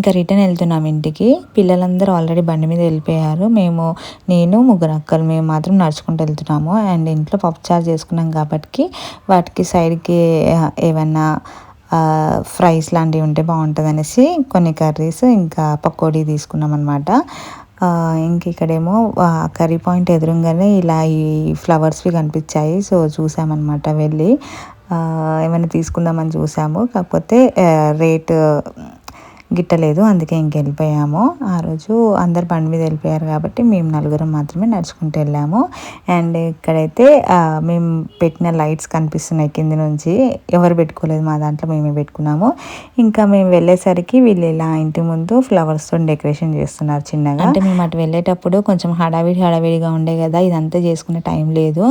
ఇంకా రిటర్న్ వెళ్తున్నాం ఇంటికి. పిల్లలందరూ ఆల్రెడీ బండి మీద వెళ్ళిపోయారు. మేము నేను ముగ్గురు అక్కలు మేము మాత్రం నడుచుకుంటూ వెళ్తున్నాము. అండ్ ఇంట్లో పప్పుచారు చేసుకున్నాం కాబట్టి వాటికి సైడ్కి ఏమన్నా ఫ్రైస్ లాంటివి ఉంటే బాగుంటుంది అనేసి కొన్ని కర్రీస్ ఇంకా పకోడీ తీసుకున్నాం అనమాట ఇంక ఇక్కడేమో కర్రీ పాయింట్ ఎదురుగానే ఇలా ఈ ఫ్లవర్స్వి కనిపించాయి. సో చూసామన్నమాట వెళ్ళి. ఏమైనా తీసుకుందామని చూసాము. కాకపోతే రేటు గిట్టలేదు అందుకే ఇంకెళ్ళిపోయాము ఆ రోజు అందరు బండి మీద వెళ్ళిపోయారు కాబట్టి మేము నలుగురం మాత్రమే నడుచుకుంటూ వెళ్ళాము. అండ్ ఇక్కడైతే మేము పెట్టిన లైట్స్ కనిపిస్తున్నాయి కింది నుంచి. ఎవరు పెట్టుకోలేదు మా దాంట్లో మేమే పెట్టుకున్నాము. ఇంకా మేము వెళ్ళేసరికి వీళ్ళు ఇలా ఇంటి ముందు ఫ్లవర్స్తో డెకరేషన్ చేస్తున్నారు చిన్నగా. అంటే మేము అటు వెళ్ళేటప్పుడు కొంచెం హడావిడి హడావిడిగా ఉండే కదా ఇదంతా చేసుకునే టైం లేదు.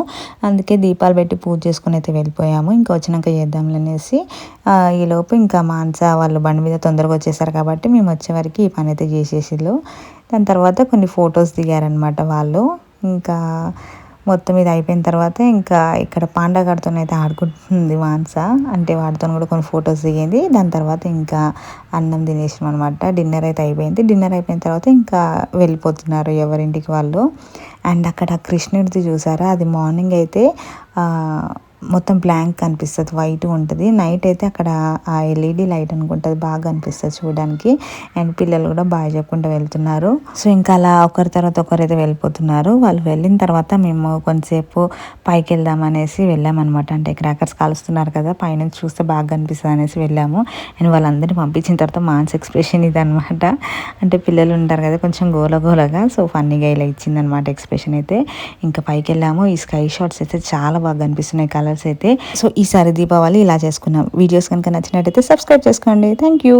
అందుకే దీపాలు పెట్టి పూజ చేసుకుని అయితే వెళ్ళిపోయాము. ఇంకా వచ్చినాక చేద్దాంలనేసి ఈలోపు ఇంకా మాన్స వాళ్ళు బండి మీద తొందరగా వచ్చేసారు. చేస్తారు కాబట్టి మేము వచ్చేవరకు ఈ పని అయితే చేసేసిళ్ళు. దాని తర్వాత కొన్ని ఫొటోస్ దిగారనమాట వాళ్ళు. ఇంకా మొత్తం ఇది అయిపోయిన తర్వాత ఇంకా ఇక్కడ పాండగాడితో అయితే ఆడుకుంటుంది మాన్స. అంటే వాడితో కూడా కొన్ని ఫొటోస్ దిగింది. దాని తర్వాత ఇంకా అన్నం తినేసాం అనమాట డిన్నర్ అయితే అయిపోయింది. డిన్నర్ అయిపోయిన తర్వాత ఇంకా వెళ్ళిపోతున్నారు ఎవరింటికి వాళ్ళు. అండ్ అక్కడ కృష్ణుడిది చూసారా? అది మార్నింగ్ అయితే మొత్తం బ్లాంక్ కనిపిస్తుంది వైట్ ఉంటుంది. నైట్ అయితే అక్కడ ఆ ఎల్ఈడి లైట్ అనుకుంటుంది బాగా అనిపిస్తుంది చూడడానికి. అండ్ పిల్లలు కూడా బాగా చెప్పుకుంటూ వెళ్తున్నారు. సో ఇంకా అలా ఒకరి తర్వాత ఒకరైతే వెళ్ళిపోతున్నారు. వాళ్ళు వెళ్ళిన తర్వాత మేము కొంతసేపు పైకి వెళ్దాం అనేసి వెళ్ళామన్నమాట. అంటే క్రాకర్స్ కాలుస్తున్నారు కదా పైనుంచి చూస్తే బాగా కనిపిస్తుంది అనేసి వెళ్ళాము. అండ్ వాళ్ళందరినీ పంపించిన తర్వాత మాన్స్ ఎక్స్ప్రెషన్ ఇది అనమాట అంటే పిల్లలు ఉంటారు కదా కొంచెం గోల గోలగా సో ఫన్నీగా ఇలా ఇచ్చిందనమాట ఎక్స్ప్రెషన్ అయితే. ఇంకా పైకి వెళ్ళాము. ఈ స్కై షాట్స్ అయితే చాలా బాగా కనిపిస్తున్నాయి కలర్ కలర్స్ అయితే. సో ఈసారి దీపావళి ఇలా చేసుకున్నాం. వీడియోస్ కనుక నచ్చినట్టయితే సబ్స్క్రైబ్ చేసుకోండి. Thank you